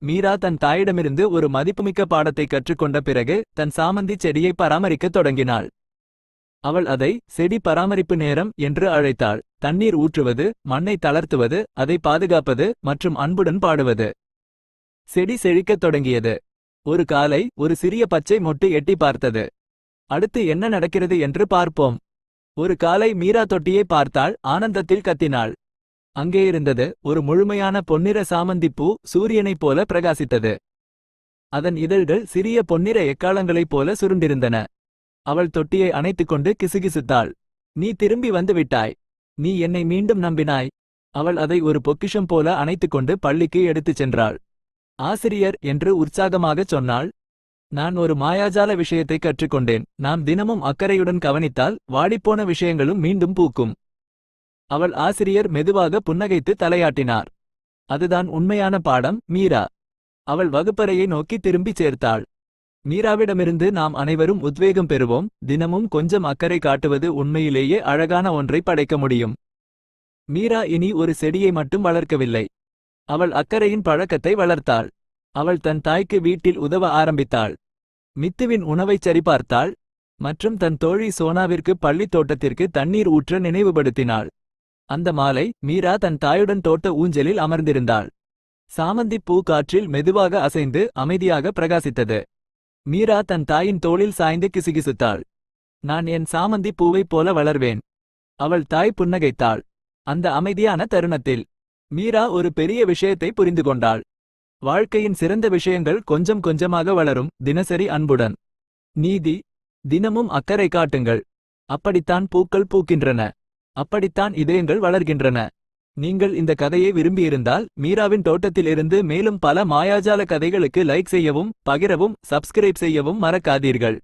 மீரா தன் தாயிடமிருந்து ஒரு மதிப்புமிக்க பாடத்தை கற்றுக்கொண்ட பிறகு தன் சாமந்தி செடியை பராமரிக்கத் தொடங்கினாள். அவள் அதை செடி பராமரிப்பு நேரம் என்று அழைத்தாள். தண்ணீர் ஊற்றுவது மண்ணை தளர்த்துவது அதை பாதுகாப்பது மற்றும் அன்புடன் பாடுவது. செடி செழிக்கத் தொடங்கியது. ஒரு காலை ஒரு சிறிய பச்சை மொட்டு எட்டி பார்த்தது. அடுத்து என்ன நடக்கிறது என்று பார்ப்போம். ஒரு காலை மீரா தொட்டியை பார்த்தாள் ஆனந்தத்தில் கத்தினாள். அங்கே இருந்தது ஒரு முழுமையான பொன்னிற சாமந்திப்பூ சூரியனைப் போல பிரகாசித்தது. அதன் இதழ்கள் சிறிய பொன்னிற எக்காலங்களைப் போல சுருண்டிருந்தன. அவள் தொட்டியை அணைத்துக் கொண்டு கிசுகிசுத்தாள். நீ திரும்பி வந்துவிட்டாய். நீ என்னை மீண்டும் நம்பினாய். அவள் அதை ஒரு பொக்கிஷம் போல அணைத்துக் கொண்டு பள்ளிக்கு எடுத்துச் சென்றாள். ஆசிரியர் என்று உற்சாகமாகச் சொன்னாள். நான் ஒரு மாயாஜால விஷயத்தை கற்றுக்கொண்டேன். நாம் தினமும் அக்கறையுடன் கவனித்தால் வாடிப்போன விஷயங்களும் மீண்டும் பூக்கும். அவள் ஆசிரியர் மெதுவாக புன்னகைத்து தலையாட்டினார். அதுதான் உண்மையான பாடம் மீரா. அவள் வகுப்பறையை நோக்கி திரும்பிச் சேர்த்தாள். மீராவிடமிருந்து நாம் அனைவரும் உத்வேகம் பெறுவோம். தினமும் கொஞ்சம் அக்கறை காட்டுவது உண்மையிலேயே அழகான ஒன்றை படைக்க முடியும். மீரா இனி ஒரு செடியை மட்டும் வளர்க்கவில்லை. அவள் அக்கறையின் பழக்கத்தை வளர்த்தாள். அவள் தன் தாய்க்கு வீட்டில் உதவ ஆரம்பித்தாள். மித்துவின் உணவைச் சரிபார்த்தாள் மற்றும் தன் தோழி சோனாவிற்கு பள்ளித் தோட்டத்திற்கு தண்ணீர் ஊற்ற நினைவுபடுத்தினாள். அந்த மாலை மீரா தன் தாயுடன் தோட்ட ஊஞ்சலில் அமர்ந்திருந்தாள். சாமந்திப் பூ காற்றில் மெதுவாக அசைந்து அமைதியாக பிரகாசித்தது. மீரா தன் தாயின் தோளில் சாய்ந்து கிசுகிசுத்தாள். நான் என் சாமந்திப் பூவைப் போல வளர்வேன். அவள் தாய் புன்னகைத்தாள். அந்த அமைதியான தருணத்தில் மீரா ஒரு பெரிய விஷயத்தை புரிந்து கொண்டாள். வாழ்க்கையின் சிறந்த விஷயங்கள் கொஞ்சம் கொஞ்சமாக வளரும் தினசரி அன்புடன். நீதி தினமும் அக்கறை காட்டுங்கள். அப்படித்தான் பூக்கள் பூக்கின்றன. அப்படித்தான் இதயங்கள் வளர்கின்றன. நீங்கள் இந்த கதையை விரும்பியிருந்தால் மீராவின் தோட்டத்திலிருந்து மேலும் பல மாயாஜால கதைகளுக்கு லைக் செய்யவும் பகிரவும் சப்ஸ்கிரைப் செய்யவும் மறக்காதீர்கள்.